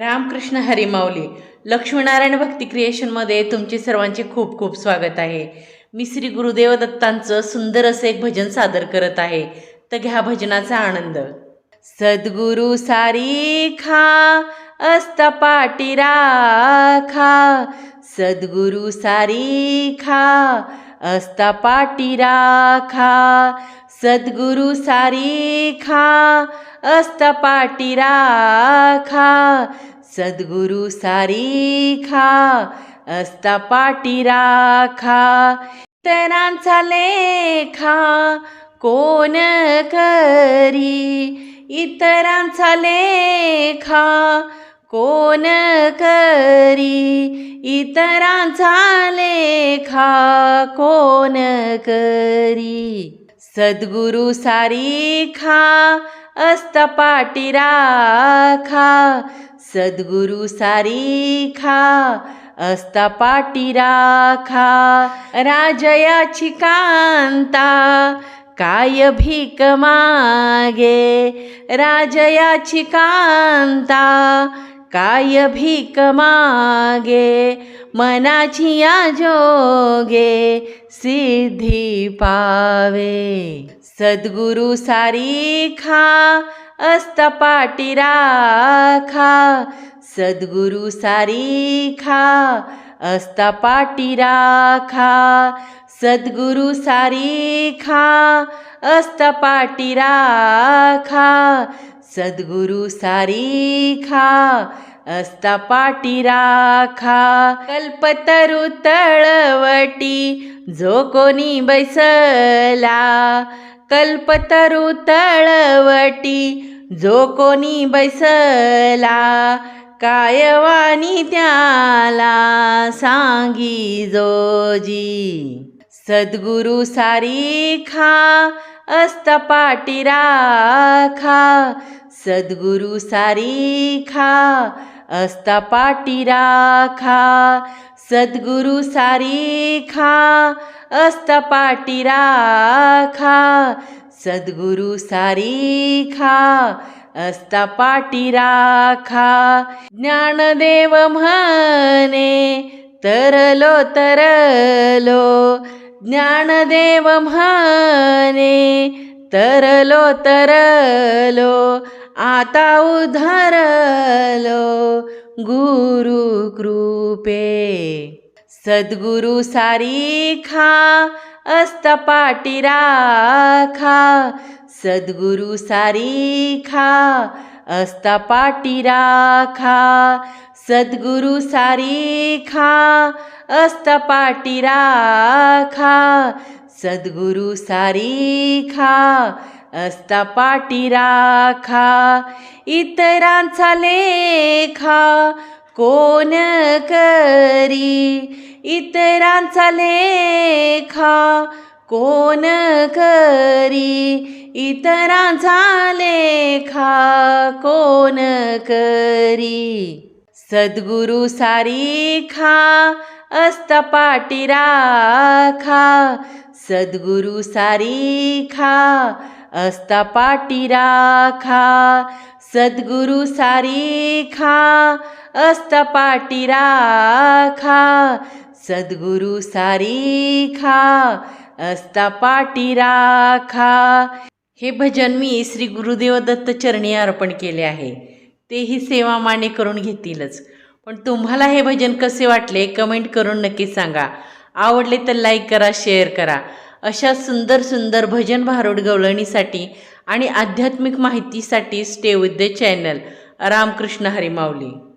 रामकृष्ण हरिमावली लक्ष्मीनारायण भक्ती क्रिएशनमध्ये तुमचे सर्वांचे खूप खूप स्वागत आहे. मी श्री गुरुदेव दत्तांचं सुंदर असं एक भजन सादर करत आहे. तर घ्या भजनाचा आनंद. सद्गुरु सारी खा असता पाटी राखा. सद्गुरु सारी खा असता पाटी राखा. सद्गुरु सारी खा अस्तपाटी पाटी राखा सद्गुरु सारी खा पाटी राखा इतरांचा लेखा कोण करी? इतरांचा लेखा कोण करी? इतरांचा लेखा कोण करी? सद्गुरु सारी खा असता पाटी राखा सद्गुरु सारी खा असता पाटी राखा राजयाची कांता काय भीक मागे राजयाची कांता काय भीक मागे मनाची आजोगे सिद्धी पावे. सद्गुरु सारी खा पाटी राखा। सद्गुरु सारी खा पाटी राखा। सद्गुरु सारी खा पाटी राखा। सद्गुरु सारी खा पाटी राखा। कल्पतरु तळवटी जो कोणी बैसला कल्पतरु तळवटी जो कोणी बैसला कायवानी त्याला सांगी जोजी. सद्गुरु सारी खा असता पाटी राखा. सद्गुरु सारी खा असता पाटी राखा. सद्गुरु सारी खा असता पाटी राखा सद्गुरु सारी खा असता पाटी राखा. ज्ञानदेव म्हणे तरलो तरलो. ज्ञानदेव म्हणे तरलो तरलो. आता उधरलो गुरु कृपे. सद्गुरु सारी खा असता पाटी राखा। सद्गुरु सारी खा असता पाटी राखा। सद्गुरु सारी खा असता पाटी राखा। सद्गुरु सारी खा असता पाटी राखा। इतरांचा लेखा कोण करी? इतरांचा लेखा कोण करी? इतरांचा लेखा कोण करी? सद्गुरु सारी खा असता पाटी राखा. सद्गुरु सारी खा असता पाटी राखा. सद्गुरु सारी खा असता पाटी राखा. सद्गुरु सारी खा असता पाटी राखा. हे भजन मी श्री गुरुदेव दत्त चरणी अर्पण केले आहे. तेही सेवा माने करून घेतीलच. पण तुम्हाला हे भजन कसे वाटले कमेंट करून नक्की सांगा. आवडले तर लाईक करा शेअर करा. अशा सुंदर सुंदर भजन भारूड गवळणीसाठी आणि आध्यात्मिक माहितीसाठी stay with the channel Ramkrishna हरिमावली